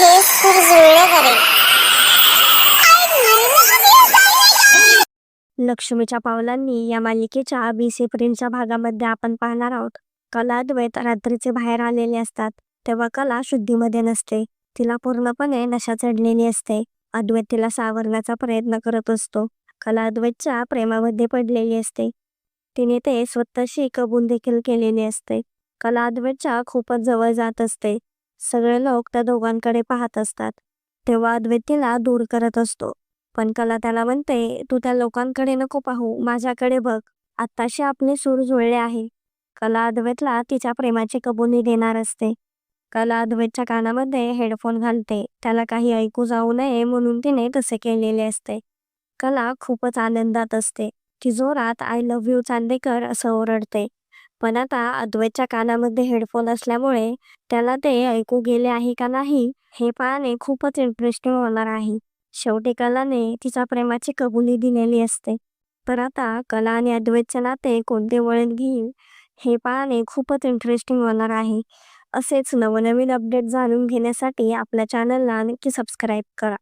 हे सूर जुळले खरे लक्ष्मीच्या पावलांनी या मालिकेच्या बीसी प्रिंटच्या भागामध्ये आपण पाहणार आहोत. कला द्वैत रात्रीचे बाहेर आलेले असतात. तेव्हा कला शुद्धीमध्ये नसते. तिला पूर्णपणे नशा चढलेली असते. अद्वैत तिला सावरण्याचा प्रयत्न करत असतो. कला अद्वैतच्या प्रेमामध्ये पडलेली असते. तिने ते स्वतःशी कबूल देखील केलेले असते. कला अद्वैतच्या खूपच जवळ जात असते. सगळे लोक त्या दोघांकडे पाहत असतात. तेव्हा अद्वैत दूर करत असतो. पण कला त्याला म्हणते तू त्या लोकांकडे नको पाहू. माझ्याकडे बघ. आत्ताशी आपले सूर जुळले आहे. कला अद्वैतला तिच्या प्रेमाची कबुली देणार असते. कला अद्वैतच्या कानामध्ये हेडफोन घालते. त्याला काही ऐकू जाऊ नये म्हणून तिने तसे केलेले असते. कला खूपच आनंदात असते. ती जोरात आय लव्ह यू चांदेकर असं ओरडते. पण आता अद्वैतच्या कानामध्ये हेडफोन असल्यामुळे त्याला ते ऐकू गेले आहे का नाही हे पाहणे खूपच इंटरेस्टिंग होणार आहे. शेवटी कलाने तिच्या प्रेमाची कबुली दिलेली असते. तर आता कला आणि अद्वैतचे नाते कोणते वळण घेईल हे पाहणे खूपच इंटरेस्टिंग होणार आहे. असेच नवनवीन अपडेट जाणून घेण्यासाठी आपल्या चॅनलला नक्की सबस्क्राईब करा.